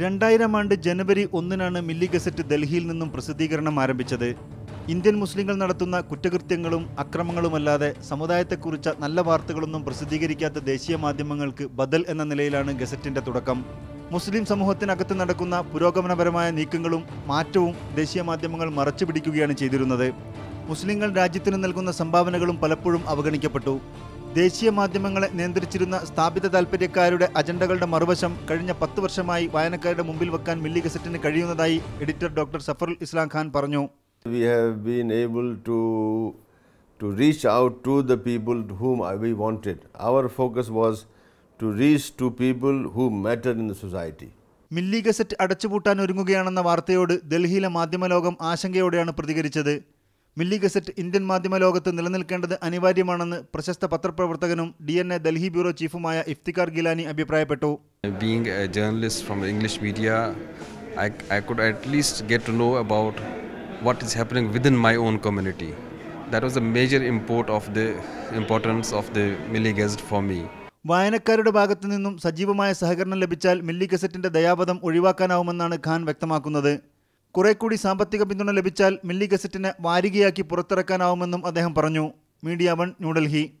രണ്ടായിരം ആണ്ട് ജനുവരി ഒന്നിനാണ് മില്ലി ഗസറ്റ് ഡൽഹിയിൽ നിന്നും പ്രസിദ്ധീകരണം ആരംഭിച്ചത്. ഇന്ത്യൻ മുസ്ലിങ്ങൾ നടത്തുന്ന കുറ്റകൃത്യങ്ങളും അക്രമങ്ങളുമല്ലാതെ സമുദായത്തെക്കുറിച്ച നല്ല വാർത്തകളൊന്നും പ്രസിദ്ധീകരിക്കാത്ത ദേശീയ മാധ്യമങ്ങൾക്ക് ബദൽ എന്ന നിലയിലാണ് ഗസറ്റിന്റെ തുടക്കം. മുസ്ലിം സമൂഹത്തിനകത്ത് നടക്കുന്ന പുരോഗമനപരമായ നീക്കങ്ങളും മാറ്റവും ദേശീയ മാധ്യമങ്ങൾ മറച്ചു പിടിക്കുകയാണ് ചെയ്തിരുന്നത്. മുസ്ലിങ്ങൾ രാജ്യത്തിന് നൽകുന്ന സംഭാവനകളും പലപ്പോഴും അവഗണിക്കപ്പെട്ടു. ദേശീയ മാധ്യമങ്ങളെ നിയന്ത്രിച്ചിരുന്ന സ്ഥാപിത താൽപ്പര്യക്കാരുടെ അജണ്ടകളുടെ മറുവശം കഴിഞ്ഞ പത്ത് വർഷമായി വായനക്കാരുടെ മുമ്പിൽ വെക്കാൻ മില്ലി ഗസറ്റിന് കഴിയുന്നതായി എഡിറ്റർ ഡോക്ടർ സഫറുൽ ഇസ്ലാം ഖാൻ പറഞ്ഞു we have able to to reach out to the people whom we wanted. Our focus was to reach to people who matter in the society. Milli gazette അടച്ചുപൂട്ടാൻ ഒരുങ്ങുകയാണെന്ന വാർത്തയോട് ഡൽഹിയിലെ മാധ്യമലോകം ആശങ്കയോടെയാണ് പ്രതികരിച്ചത് മില്ലി ഗസറ്റ് ഇന്ത്യൻ മാധ്യമ ലോകത്ത് നിലനിൽക്കേണ്ടത് അനിവാര്യമാണെന്ന് പ്രശസ്ത പത്രപ്രവർത്തകനും D N A Delhi bureau ചീഫുമായ Iftikhar Gilani അഭിപ്രായപ്പെട്ടു. What is happening within my own community. That was a major import of the importance of the milli for me. വായനക്കാരുടെ ഭാഗത്തു നിന്നും സജീവമായ സഹകരണം ലഭിച്ചാൽ മില്ലി ഗസറ്റിന്റെ ദയാവധം ഒഴിവാക്കാനാവുമെന്നാണ് ഖാൻ വ്യക്തമാക്കുന്നത്. കുറെ കൂടി സാമ്പത്തിക പിന്തുണ ലഭിച്ചാൽ മില്ലി ഗസറ്റിന് വാരികയാക്കി പുറത്തിറക്കാനാവുമെന്നും അദ്ദേഹം പറഞ്ഞു. Media one New Delhi.